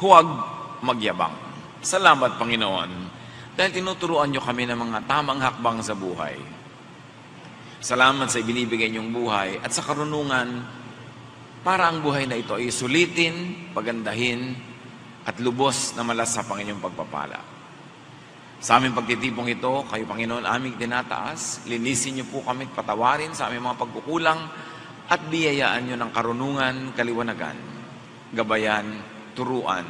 huwag magyabang. Salamat, Panginoon, dahil tinuturuan niyo kami ng mga tamang hakbang sa buhay. Salamat sa ibinibigay niyong buhay at sa karunungan para ang buhay na ito ay sulitin, pagandahin, at lubos na malas sa Panginoong pagpapala. Sa aming pagtitipong ito, kayo Panginoon aming tinataas, linisin niyo po kami, patawarin sa aming mga pagkukulang, at biyayaan niyo ng karunungan, kaliwanagan, gabayan, turuan,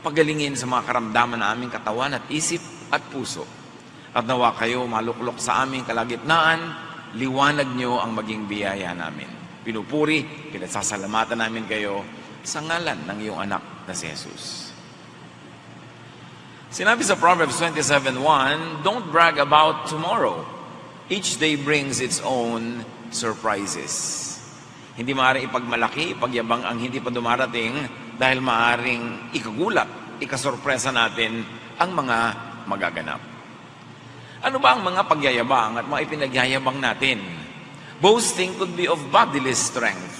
pagalingin sa mga karamdaman na aming katawan at isip at puso. At nawa kayo maluklok sa aming kalagitnaan, liwanag niyo ang maging biyaya namin. Pinupuri, pinasasalamatan namin kayo sa ngalan ng iyong anak na si Jesus. Sinabi sa Proverbs 27.1, Don't brag about tomorrow. Each day brings its own surprises. Hindi maaaring ipagmalaki, ipagyabang ang hindi pa dumarating dahil maaaring ikagulat, ikasorpresa natin ang mga magaganap. Ano ba ang mga pagyayabang at mga ipinagyayabang natin? Boasting could be of bodily strength.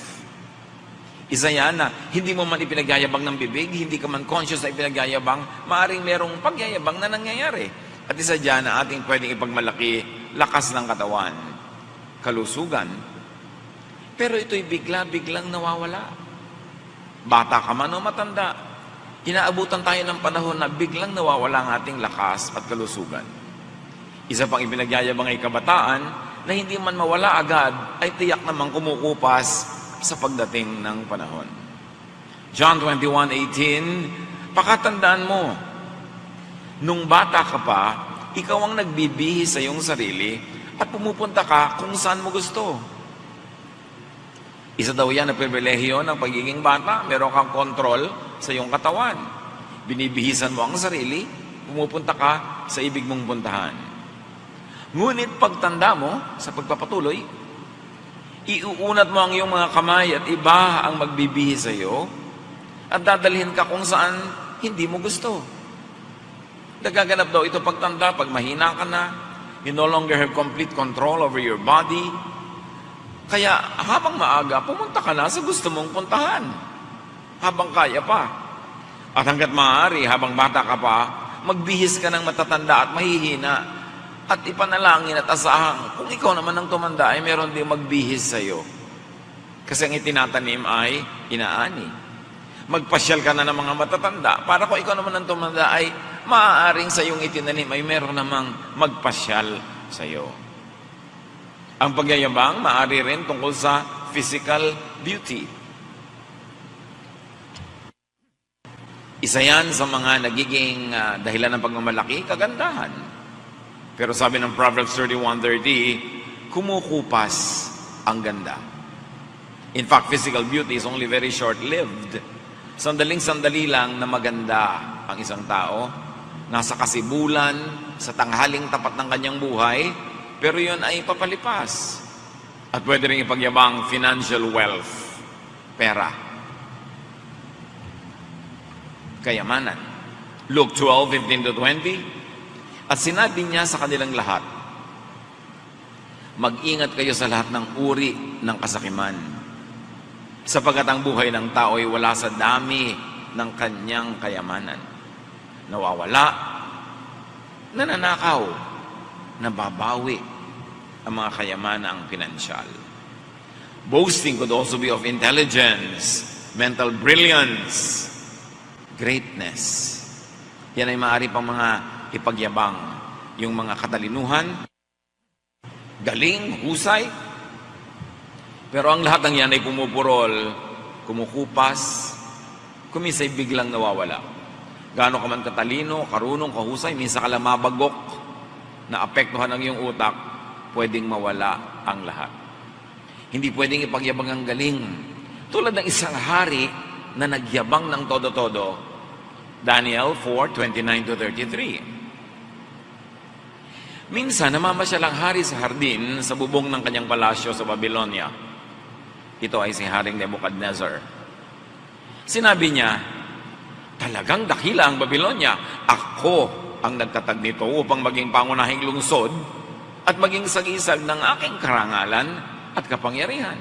Isa yan na hindi mo man ipinagyayabang ng bibig, hindi ka man conscious na ipinagyayabang, maaring merong pagyayabang na nangyayari. At isa dyan na ating pwedeng ipagmalaki, lakas ng katawan, kalusugan. Pero ito'y bigla-biglang nawawala. Bata ka man o matanda, inaabutan tayo ng panahon na biglang nawawala ang ating lakas at kalusugan. Isa pang ipinagyayabang ay kabataan na hindi man mawala agad ay tiyak namang kumukupas sa pagdating ng panahon. John 21:18, pakatandaan mo, nung bata ka pa, ikaw ang nagbibihis sa iyong sarili at pumupunta ka kung saan mo gusto. Isa daw yan na pribilehiyo ng pagiging bata. Meron kang kontrol sa iyong katawan. Binibihisan mo ang sarili, pumupunta ka sa ibig mong puntahan. Ngunit pagtanda mo sa pagpapatuloy, iuunat mo ang iyong mga kamay at iba ang magbibihis sa iyo at dadalhin ka kung saan hindi mo gusto. Nagaganap daw ito pagtanda, pag mahina ka na, you no longer have complete control over your body. Kaya habang maaga, pumunta ka na sa gusto mong puntahan. Habang kaya pa. At hanggat maaari, habang bata ka pa, magbihis ka ng matatanda at mahihina at ipanalangin at asahan, kung ikaw naman ang tumanda, ay meron din magbihis sa'yo. Kasi ang itinatanim ay inaani. Magpasyal ka na ng mga matatanda, para kung ikaw naman ang tumanda, ay maaaring sa iyong itinanim, ay meron namang magpasyal sa'yo. Ang pagyayabang, maaari rin tungkol sa physical beauty. Isa yan sa mga nagiging ah, dahilan ng pagmamalaki, kagandahan. Pero sabi ng Proverbs 31.30, kumukupas ang ganda. In fact, physical beauty is only very short-lived. Sandaling-sandali lang na maganda ang isang tao. Nasa kasibulan, sa tanghaling tapat ng kanyang buhay, pero yun ay papalipas. At pwede rin ipagyabang financial wealth, pera, kayamanan. Luke 12, 15 to 20, at sinabi niya sa kanilang lahat, Mag-ingat kayo sa lahat ng uri ng kasakiman, sapagat ang buhay ng tao ay wala sa dami ng kanyang kayamanan. Nawawala, nananakaw, nababawi ang mga kayamanang pinansyal. Boasting could also be of intelligence, mental brilliance, greatness. Yan ay maaari pang mga ipagyabang. Yung mga katalinuhan, galing, husay. Pero ang lahat ng yan ay pumupurol, kumukupas, kumisay biglang nawawala. Gaano ka man katalino, karunong, kahusay, minsan ka lang mabagok, na apektuhan ang iyong utak, pwedeng mawala ang lahat. Hindi pwedeng ipagyabang ang galing. Tulad ng isang hari na nagyabang ng todo-todo. Daniel 4, 29 to 33. Minsan, namamasyal ang hari sa hardin sa bubong ng kanyang palasyo sa Babylonia. Ito ay si Haring Nebuchadnezzar. Sinabi niya, talagang dakila ang Babylonia. Ako ang nagtatag nito upang maging pangunahing lungsod at maging sagisag ng aking karangalan at kapangyarihan.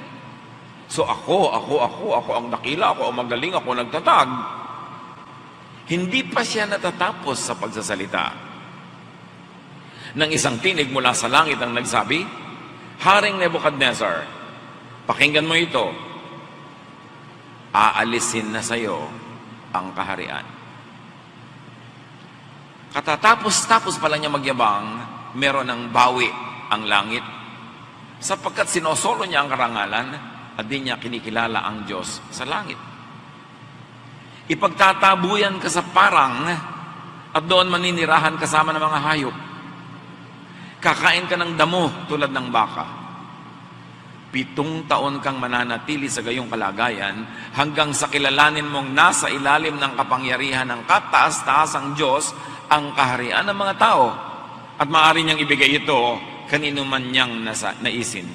So ako, ako, ako, ako ang dakila, ako ang magaling, ako ang nagtatag. Hindi pa siya natatapos sa pagsasalita. Nang isang tinig mula sa langit ang nagsabi, Haring Nebuchadnezzar, pakinggan mo ito. Aalisin na sa iyo ang kaharian. Katatapos-tapos pala niya magyabang, meron ng bawi ang langit. Sapagkat sinosolo niya ang karangalan at di niya kinikilala ang Diyos sa langit. Ipagtatabuyan ka sa parang at doon maninirahan kasama ng mga hayop. Kakain ka ng damo tulad ng baka. Pitong taon kang mananatili sa gayong kalagayan hanggang sa kilalanin mong nasa ilalim ng kapangyarihan ng kataas-taasang Diyos ang kaharian ng mga tao at maaari niyang ibigay ito kanino man niyang nasa, naisin.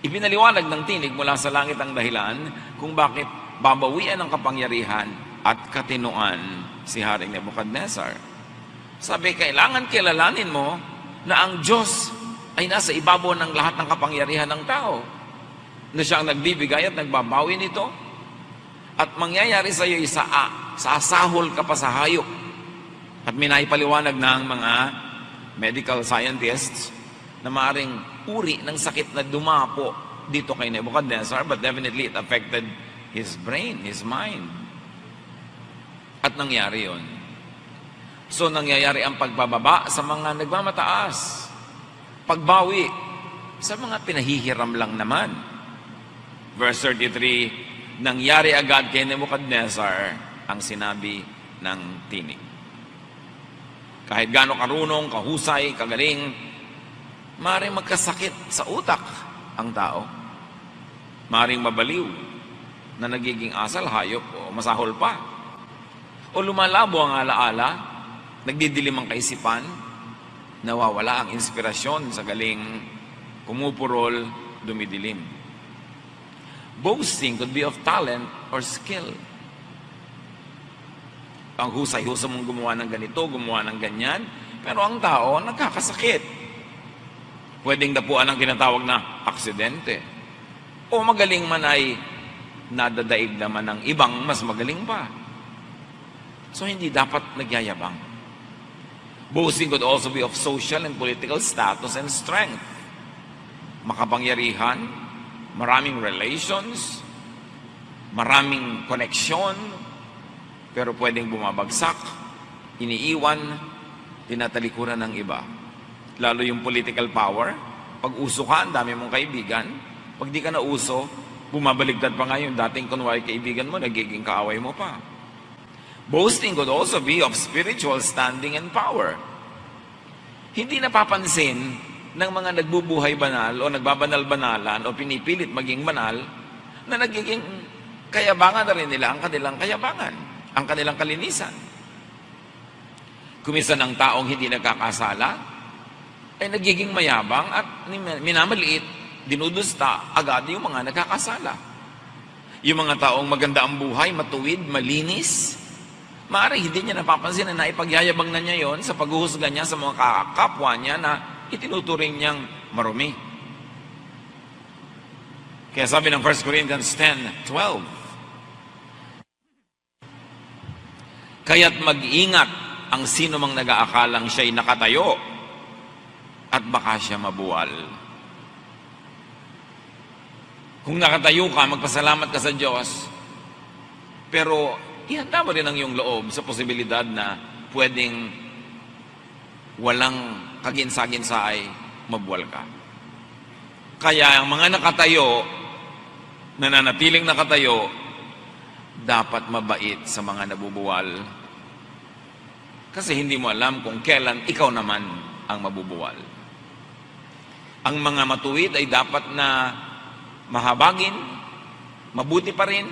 Ipinaliwanag ng tinig mula sa langit ang dahilan kung bakit babawian ng kapangyarihan at katinuan si Haring Nebuchadnezzar. Sabi, kailangan kilalanin mo na ang Diyos ay nasa ibabaw ng lahat ng kapangyarihan ng tao. Na siya ang nagbibigay at nagbabawi nito. At mangyayari sa iyo isa, sa asahol ka pa sa hayop. At minaipaliwanag ng mga medical scientists na maaring uri ng sakit na dumapo dito kay Nebuchadnezzar but definitely it affected his brain, his mind. At nangyari yon. So nangyayari ang pagbababa sa mga nagmamataas. Pagbawi sa mga pinahihiram lang naman. Verse 33, nangyari agad kay Nebuchadnezzar ang sinabi ng tinig. Kahit gaano karunong, kahusay, kagaling, maaaring magkasakit sa utak ang tao. Maaaring mabaliw na nagiging asal, hayop o masahol pa. O lumalabo ang alaala, nagdidilim ang kaisipan, nawawala ang inspirasyon sa galing kumupurol, dumidilim. Boasting could be of talent or skill. Ang husay-husay mong gumawa ng ganito, gumawa ng ganyan, pero ang tao nagkakasakit. Pwedeng dapuan ang tinatawag na aksidente. O magaling man ay nadadaig naman ng ibang mas magaling pa. So hindi dapat nagyayabang. Boasting could also be of social and political status and strength. Makapangyarihan, maraming relations, maraming koneksyon, pero pwedeng bumabagsak, iniiwan, tinatalikuran ng iba. Lalo yung political power, pag uso ka, ang dami mong kaibigan, pag di ka na uso, bumabaligtad pa nga yung dating kunwari kaibigan mo, nagiging kaaway mo pa. Boasting could also be of spiritual standing and power. Hindi napapansin ng mga nagbubuhay banal o nagbabanal-banalan o pinipilit maging banal na nagiging kayabangan na rin nila ang kanilang kayabangan, ang kanilang kalinisan. Kumisa ng taong hindi nagkakasala, ay nagiging mayabang at minamaliit, dinudusta agad yung mga nagkakasala. Yung mga taong maganda ang buhay, matuwid, malinis, Maaari hindi niya napapansin na naipagyayabang na niya yon sa paghuhusga niya sa mga kapwa niya na itinuturing niyang marumi. Kaya sabi ng 1 Corinthians 10, 12, Kaya't mag-ingat ang sino mang nag-aakalang siya'y nakatayo at baka siya mabuwal. Kung nakatayo ka, magpasalamat ka sa Diyos, pero ihanda mo rin ang iyong loob sa posibilidad na pwedeng walang kaginsa-ginsa ay mabuwal ka. Kaya ang mga nakatayo, nananatiling nakatayo, dapat mabait sa mga nabubuwal. Kasi hindi mo alam kung kailan ikaw naman ang mabubuwal. Ang mga matuwid ay dapat na mahabagin, mabuti pa rin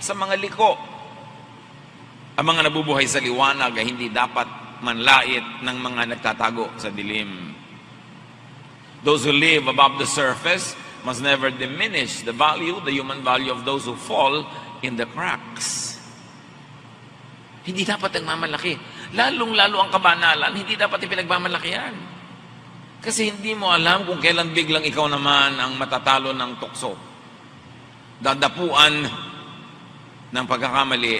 sa mga liko. Ang mga nabubuhay sa liwanag ay hindi dapat manlait ng mga nagtatago sa dilim. Those who live above the surface must never diminish the value, the human value of those who fall in the cracks. Hindi dapat nagmamalaki. Lalong-lalo ang kabanalan, hindi dapat ipinagmamalakihan. Kasi hindi mo alam kung kailan biglang ikaw naman ang matatalo ng tukso. Dadapuan ng pagkakamali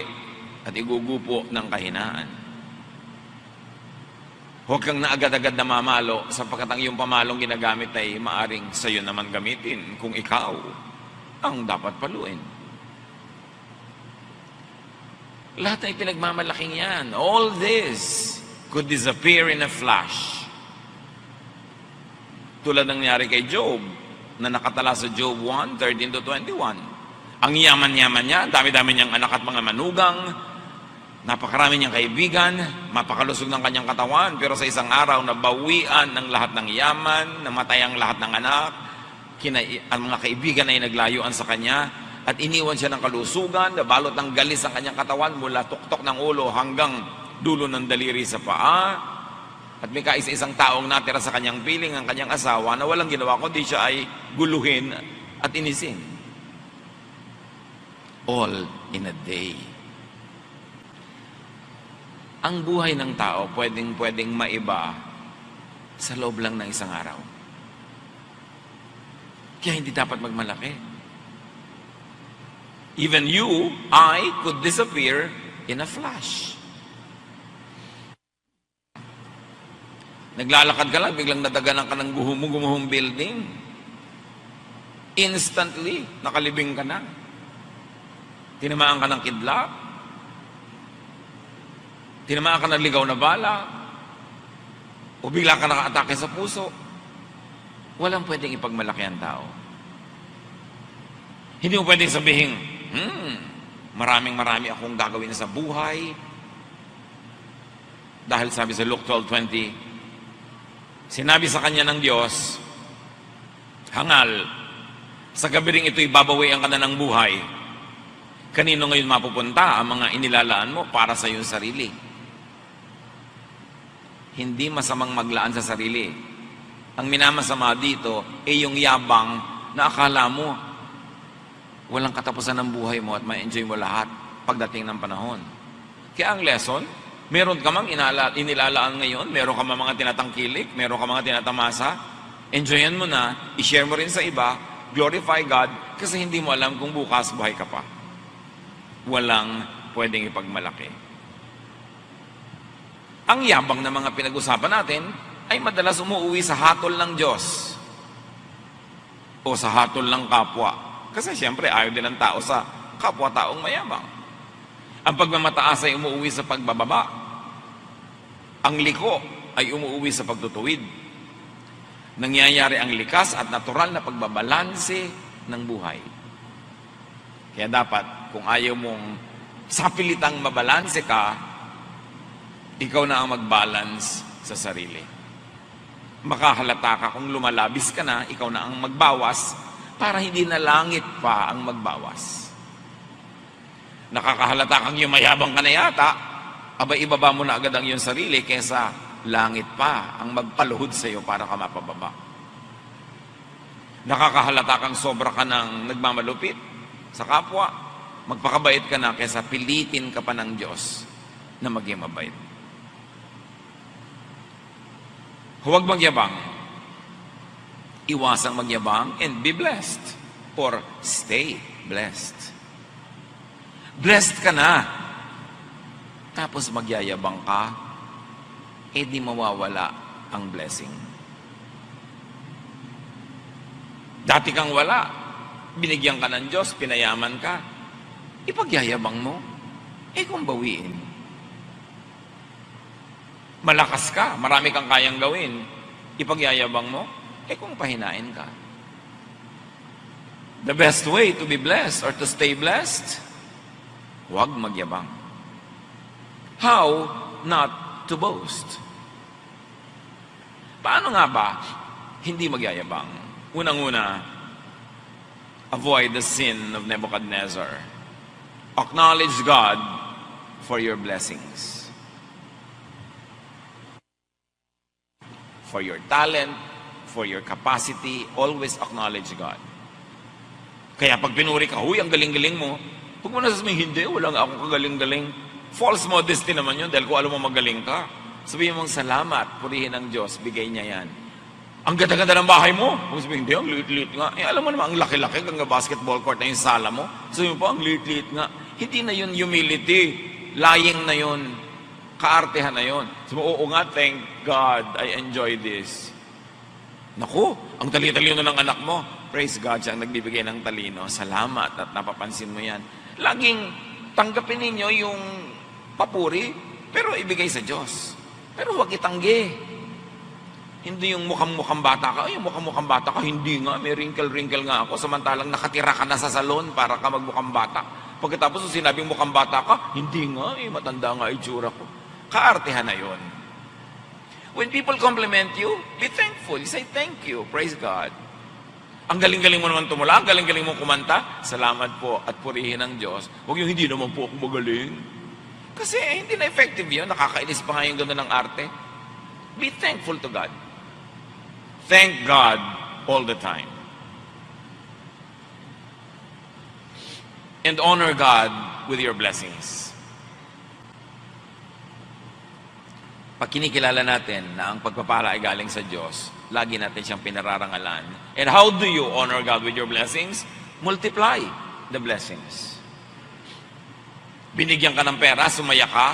at igugupo ng kahinaan. Huwag kang na agad-agad na mamalo sapagkat ang iyong pamalong ginagamit ay maaring sa iyo naman gamitin kung ikaw ang dapat paluin. Lahat ay pinagmamalaking yan. All this could disappear in a flash. Tulad ng nangyari kay Job, na nakatala sa Job 1, 13 to 21. Ang yaman-yaman niya, dami-dami niyang anak at mga manugang, napakarami niyang kaibigan, mapakalusog ng kanyang katawan, pero sa isang araw, nabawian ng lahat ng yaman, namatay ang lahat ng anak, kina, ang mga kaibigan ay naglayuan sa kanya, at iniwan siya ng kalusugan, nabalot ng galis ang kanyang katawan mula tuktok ng ulo hanggang dulo ng daliri sa paa, at may kaisa-isang taong natira sa kanyang piling ang kanyang asawa na walang ginawa kundi siya ay guluhin at inisin. All in a day. Ang buhay ng tao pwedeng-pwedeng maiba sa loob lang ng isang araw. Kaya hindi dapat magmalaki. Even you, I, could disappear in a flash. Naglalakad ka lang, biglang nadaganan ka ng guhumong-gumuhong building. Instantly, nakalibing ka na. Tinamaan ka ng kidlat. Tinamaan ka ng ligaw na bala. O bigla ka nakaatake sa puso. Walang pwedeng ipagmalaki ang tao. Hindi mo pwedeng sabihin, hmm, maraming marami akong gagawin sa buhay. Dahil sabi sa Luke 12.20, Sinabi sa kanya ng Diyos, Hangal, sa gabi ring ito'y babawian ka na ng buhay. Kanino ngayon mapupunta ang mga inilalaan mo para sa iyong sarili? Hindi masamang maglaan sa sarili. Ang minamasama dito ay yung yabang na akala mo walang katapusan ng buhay mo at ma-enjoy mo lahat pagdating ng panahon. Kaya ang lesson, meron ka mang inala, inilalaan ngayon, meron ka mga tinatangkilik, meron ka mga tinatamasa, enjoyan mo na, i-share mo rin sa iba, glorify God, kasi hindi mo alam kung bukas buhay ka pa. Walang pwedeng ipagmalaki. Ang yabang na mga pinag-usapan natin ay madalas umuwi sa hatol ng Diyos o sa hatol ng kapwa. Kasi siyempre ayaw din ng tao sa kapwa-taong mayabang. Ang pagmamataas ay umuwi sa pagbababa. Ang liko ay umuwi sa pagtutuwid. Nangyayari ang likas at natural na pagbabalanse ng buhay. Kaya dapat, kung ayaw mong sapilitang mabalanse ka, ikaw na ang mag-balance sa sarili. Makahalata ka kung lumalabis ka na, ikaw na ang magbawas para hindi na langit pa ang magbawas. Nakakahalata kang yumayabang ka na yata, aba ibaba mo na agad ang iyong sarili kesa langit pa ang magpaluhod sa iyo para ka mapababa. Nakakahalata kang sobra ka ng nagmamalupit sa kapwa, magpakabait ka na kesa pilitin ka pa ng Diyos na maging mabait. Huwag magyabang. Iwasang magyabang and be blessed or stay blessed. Blessed ka na. Tapos magyayabang ka, eh di mawawala ang blessing. Dati kang wala, binigyan ka ng Diyos, pinayaman ka, ipagyayabang mo, eh kung bawiin. Malakas ka, marami kang kayang gawin, ipagyayabang mo, eh kung pahinain ka. The best way to be blessed or to stay blessed, huwag magyabang. How not to boast? Paano nga ba hindi magyayabang? Unang-una, avoid the sin of Nebuchadnezzar. Acknowledge God for your blessings. For your talent, for your capacity, always acknowledge God. Kaya pag pinuri ka, huy, ang galing-galing mo, huwag mo na hindi, wala nga akong kagaling-galing. False modesty naman yun dahil kung alam mo magaling ka. Sabihin mong salamat, purihin ng Diyos, bigay niya yan. Ang ganda-ganda ng bahay mo. Huwag sabihin, hindi, ang liit-liit nga. Eh, alam mo naman, ang laki-laki, hanggang basketball court na yung sala mo. Sabihin mo po, ang liit-liit nga. Hindi na yun humility. lying na yun. Kaartehan na yun. Sabi mo, oo nga, thank God, I enjoy this. Naku, ang talino-talino ng anak mo. Praise God, siya ang nagbibigay ng talino. Salamat at napapansin mo yan. Laging tanggapin ninyo yung papuri, pero ibigay sa Diyos. Pero huwag itanggi. Hindi yung mukhang-mukhang bata ka. Ay, mukhang-mukhang bata ka. Hindi nga, may wrinkle-wrinkle nga ako. Samantalang nakatira ka na sa salon para ka magmukhang bata. Pagkatapos sinabing mukhang bata ka, hindi nga, eh, matanda nga itsura ko. Kaartehan na yon. When people compliment you, be thankful. Say thank you. Praise God. Ang galing-galing mo naman tumula, ang galing-galing mo kumanta, salamat po at purihin ng Diyos. Huwag yung hindi naman po ako magaling. Kasi eh, hindi na effective yun. Nakakainis pa nga yung ganda ng arte. Be thankful to God. Thank God all the time. And honor God with your blessings. Pag kinikilala natin na ang pagpapala ay galing sa Diyos, lagi natin siyang pinararangalan. And how do you honor God with your blessings? Multiply the blessings. Binigyan ka ng pera, sumaya ka,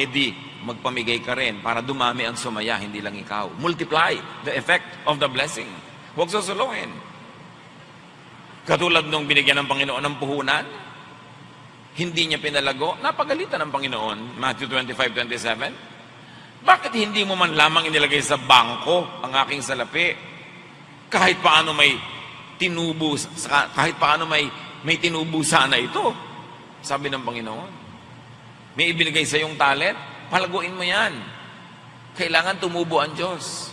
edi magpamigay ka rin para dumami ang sumaya, hindi lang ikaw. Multiply the effect of the blessing. Huwag susuluhin. Katulad nung binigyan ng Panginoon ng puhunan, hindi niya pinalago, napagalitan ng Panginoon. Matthew 25, 27. Bakit hindi mo man lamang inilagay sa bangko ang aking salapi? Kahit paano may tinubo, kahit paano may, may tinubo sana ito. Sabi ng Panginoon. May ibinigay sa yung talent, palaguin mo yan. Kailangan tumubo ang Diyos.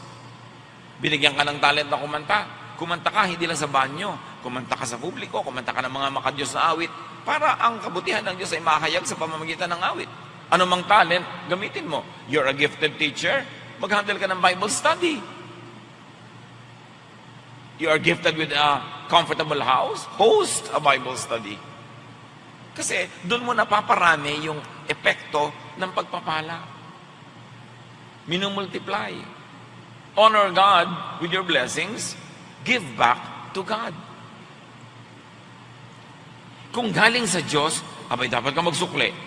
Binigyan ka ng talent na kumanta. Kumanta ka, hindi lang sa banyo. Kumanta ka sa publiko, kumanta ka ng mga makadiyos na awit para ang kabutihan ng Diyos ay mahayag sa pamamagitan ng awit. Ano mang talent, gamitin mo. You're a gifted teacher, mag-handle ka ng Bible study. You are gifted with a comfortable house, host a Bible study. Kasi doon mo napaparami yung epekto ng pagpapala. Minumultiply. Honor God with your blessings. Give back to God. Kung galing sa Diyos, abay dapat ka magsukli.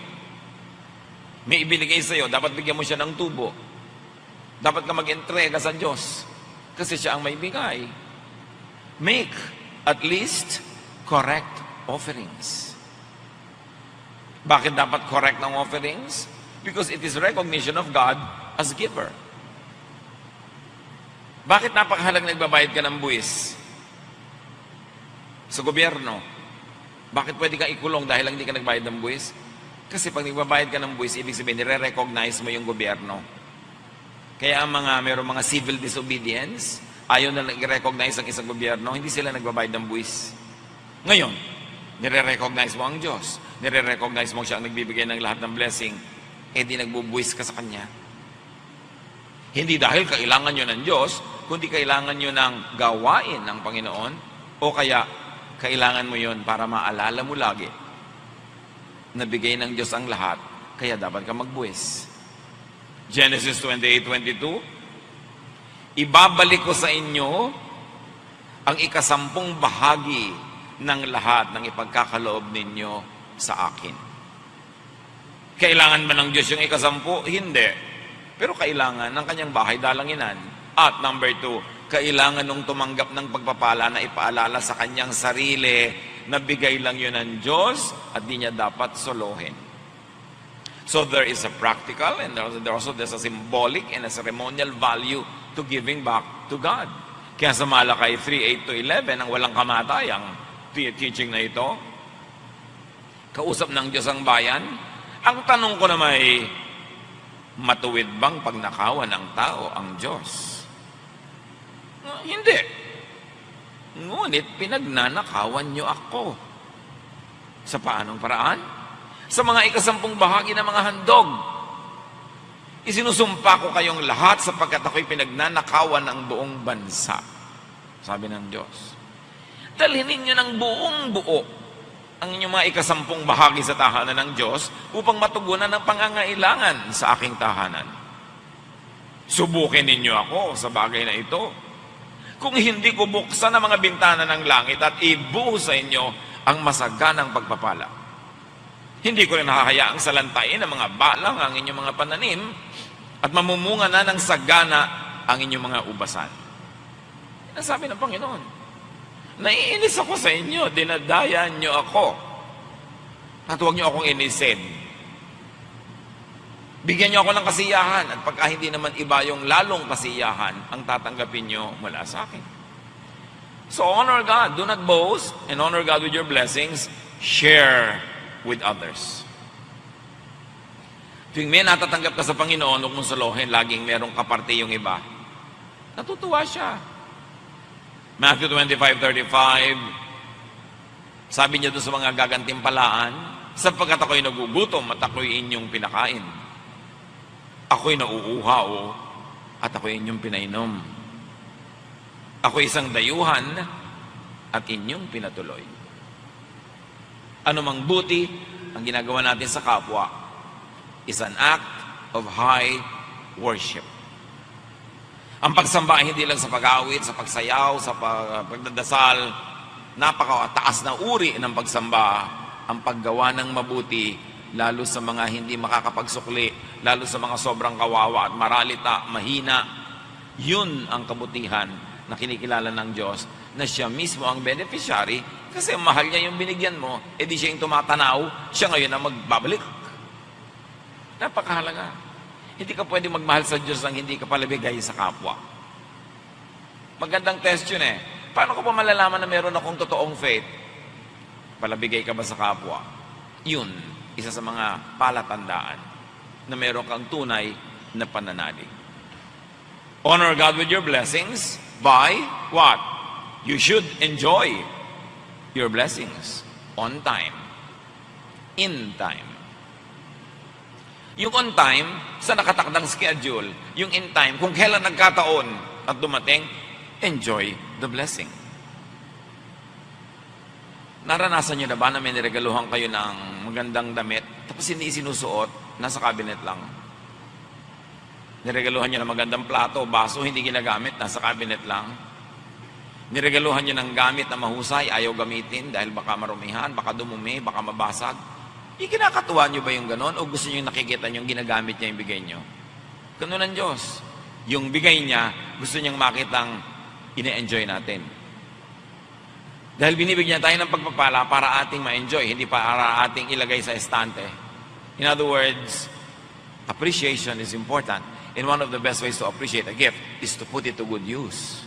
May ibinigay sa iyo, dapat bigyan mo siya ng tubo. Dapat ka mag-entrega sa Diyos. Kasi siya ang may bigay. Make at least correct offerings. Bakit dapat correct ng offerings? Because it is recognition of God as giver. Bakit napakahalang nagbabayad ka ng buwis? Sa gobyerno. Bakit pwede kang ikulong dahil lang hindi ka nagbayad ng buwis? Kasi pag nagbabayad ka ng buwis, ibig sabihin, nire-recognize mo yung gobyerno. Kaya ang mga, mayroong mga civil disobedience, ayaw na nag-recognize ang isang gobyerno, hindi sila nagbabayad ng buwis. Ngayon, nire-recognize mo ang Diyos. Nire-recognize mo siya ang nagbibigay ng lahat ng blessing. Eh di nagbubuwis ka sa Kanya. Hindi dahil kailangan nyo ng Diyos, kundi kailangan nyo ng gawain ng Panginoon, o kaya kailangan mo yon para maalala mo lagi na bigay ng Diyos ang lahat, kaya dapat ka magbuwis. Genesis 28:22 Ibabalik ko sa inyo ang ikasampung bahagi ng lahat ng ipagkakaloob ninyo sa akin. Kailangan ba ng Diyos yung ikasampu? Hindi. Pero kailangan ng kanyang bahay dalanginan. At number two, kailangan nung tumanggap ng pagpapala na ipaalala sa kanyang sarili na bigay lang yun ng Diyos at di niya dapat solohin. So there is a practical and there also, there also there's a symbolic and a ceremonial value to giving back to God. Kaya sa Malakay 3, 8 to 11, ang walang kamatayang teaching na ito, kausap ng Diyos ang bayan, ang tanong ko naman ay, matuwid bang pagnakawan ng tao ang Diyos? Hindi. Ngunit pinagnanakawan niyo ako. Sa paanong paraan? Sa mga ikasampung bahagi ng mga handog. Isinusumpa ko kayong lahat sapagkat ako'y pinagnanakawan ng buong bansa. Sabi ng Diyos. Dalhin ninyo ng buong buo ang inyong mga ikasampung bahagi sa tahanan ng Diyos upang matugunan ang pangangailangan sa aking tahanan. Subukin ninyo ako sa bagay na ito. Kung hindi ko buksan ang mga bintana ng langit at ibuo sa inyo ang masaganang pagpapala. Hindi ko rin hahayaang salantain ng mga balang ang inyong mga pananim at mamumunga na ng sagana ang inyong mga ubasan. Yan ang sabi ng Panginoon. Naiinis ako sa inyo, dinadaya nyo ako. At huwag nyo akong inisin. Bigyan nyo ako ng kasiyahan at pagka hindi naman iba yung lalong kasiyahan ang tatanggapin nyo mula sa akin. So honor God. Do not boast and honor God with your blessings. Share with others. Tuwing may natatanggap ka sa Panginoon, huwag mong salohin, laging merong kaparte yung iba. Natutuwa siya. Matthew 25:35 Sabi niya doon sa mga gagantimpalaan, sapagkat ako'y nagugutom at ako'y inyong pinakain. Ako'y nauuhaw at ako'y inyong pinainom. Ako'y isang dayuhan at inyong pinatuloy. Ano mang buti ang ginagawa natin sa kapwa is an act of high worship. Ang pagsamba hindi lang sa pag-awit, sa pagsayaw, sa pag- pagdadasal, napakataas na uri ng pagsamba, ang paggawa ng mabuti, lalo sa mga hindi makakapagsukli, lalo sa mga sobrang kawawa at maralita, mahina. Yun ang kabutihan na kinikilala ng Diyos na siya mismo ang beneficiary kasi mahal niya yung binigyan mo, edi siya yung tumatanaw, siya ngayon ang magbabalik. Napakahalaga. Hindi ka pwede magmahal sa Diyos nang hindi ka palabigay sa kapwa. Magandang test yun eh. Paano ko pa malalaman na meron akong totoong faith? Palabigay ka ba sa kapwa? Yun, isa sa mga palatandaan na meron kang tunay na pananalig. Honor God with your blessings by what? You should enjoy your blessings on time, in time. Yung on time, sa nakatakdang schedule. Yung in time, kung kailan nagkataon at dumating, enjoy the blessing. Naranasan niyo na ba na may niregaluhan kayo ng magandang damit, tapos hindi sinusuot, nasa cabinet lang? Niregaluhan niyo ng magandang plato, baso, hindi ginagamit, nasa cabinet lang? Niregaluhan niyo ng gamit na mahusay, ayaw gamitin dahil baka marumihan, baka dumumi, baka mabasag? Ikinakatuwa niyo ba yung ganon o gusto niyo nakikita niyo yung ginagamit niya yung bigay niyo? Ganun ang Diyos. Yung bigay niya, gusto niyang makitang ine-enjoy natin. Dahil binibigyan tayo ng pagpapala para ating ma-enjoy, hindi para ating ilagay sa estante. In other words, appreciation is important. And one of the best ways to appreciate a gift is to put it to good use.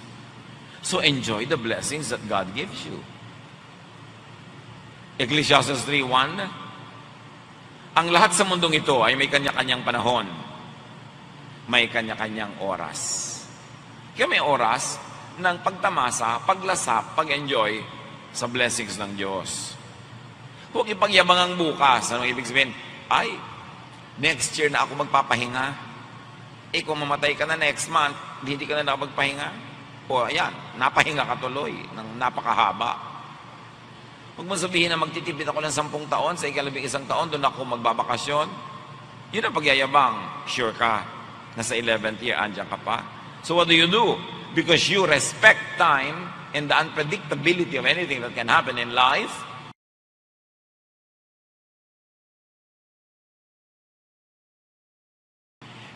So enjoy the blessings that God gives you. Ecclesiastes 3.1 Ang lahat sa mundong ito ay may kanya-kanyang panahon. May kanya-kanyang oras. Kaya may oras ng pagtamasa, paglasap, pag-enjoy sa blessings ng Diyos. Huwag ipagyabang ang bukas. Anong ibig sabihin? Ay, next year na ako magpapahinga. Eh kung mamatay ka na next month, hindi ka na nakapagpahinga. O ayan, napahinga ka tuloy ng napakahaba. Huwag mo sabihin na magtitipid ako ng sampung taon, sa ikalabing isang taon, doon ako magbabakasyon. Yun ang pagyayabang. Sure ka, nasa 11th year, andyan ka pa. So what do you do? Because you respect time and the unpredictability of anything that can happen in life,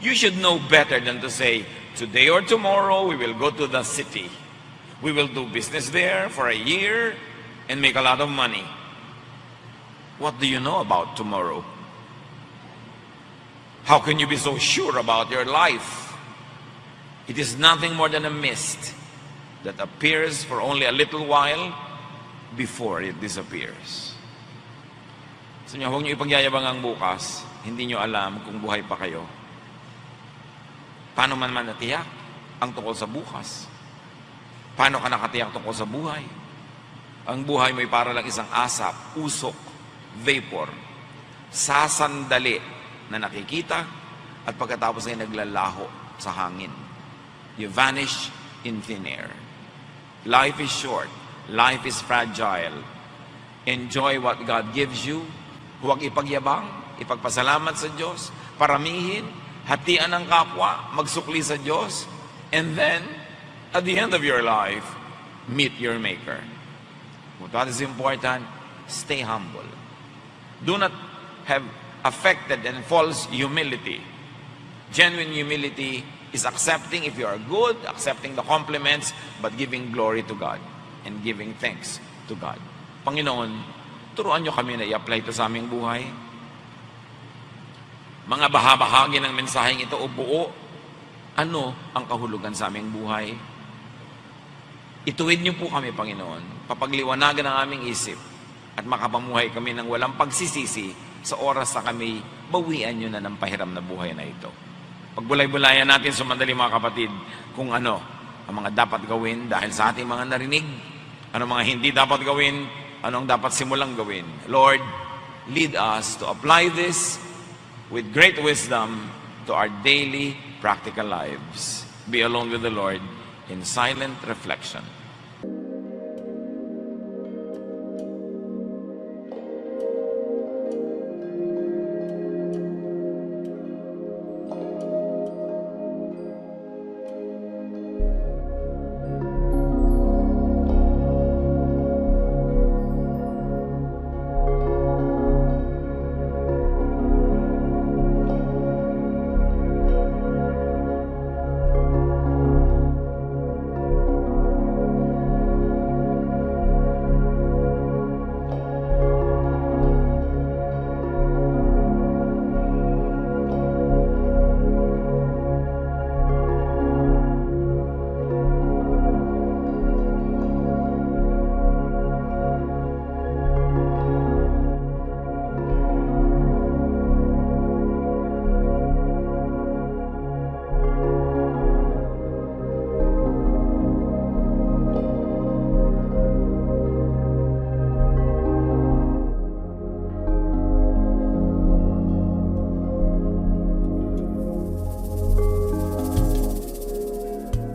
you should know better than to say, today or tomorrow we will go to the city. We will do business there for a year and make a lot of money. What do you know about tomorrow? How can you be so sure about your life? It is nothing more than a mist that appears for only a little while before it disappears. So niya, huwag niyo ipagyayabang ang bukas. Hindi niyo alam kung buhay pa kayo. Paano man man natiyak ang tungkol sa bukas? Paano ka nakatiyak tungkol sa buhay? Ang buhay mo ay para lang isang asap, usok, vapor, sasandali na nakikita at pagkatapos ay naglalaho sa hangin. You vanish in thin air. Life is short. Life is fragile. Enjoy what God gives you. Huwag ipagyabang, ipagpasalamat sa Diyos, paramihin, hatian ng kapwa, magsukli sa Diyos, and then, at the end of your life, meet your Maker. What is important, stay humble. Do not have affected and false humility. Genuine humility is accepting if you are good, accepting the compliments, but giving glory to God and giving thanks to God. Panginoon, turuan nyo kami na i-apply ito sa aming buhay. Mga bahabahagi ng mensaheng ito o buo, ano ang kahulugan sa aming buhay? Ituwid niyo po kami, Panginoon, papagliwanagan ang aming isip at makapamuhay kami ng walang pagsisisi sa oras na kami bawian niyo na ng pahiram na buhay na ito. Pagbulay-bulayan natin sa mandali mga kapatid kung ano ang mga dapat gawin dahil sa ating mga narinig, ano mga hindi dapat gawin, ano ang dapat simulang gawin. Lord, lead us to apply this with great wisdom to our daily practical lives. Be alone with the Lord in silent reflection.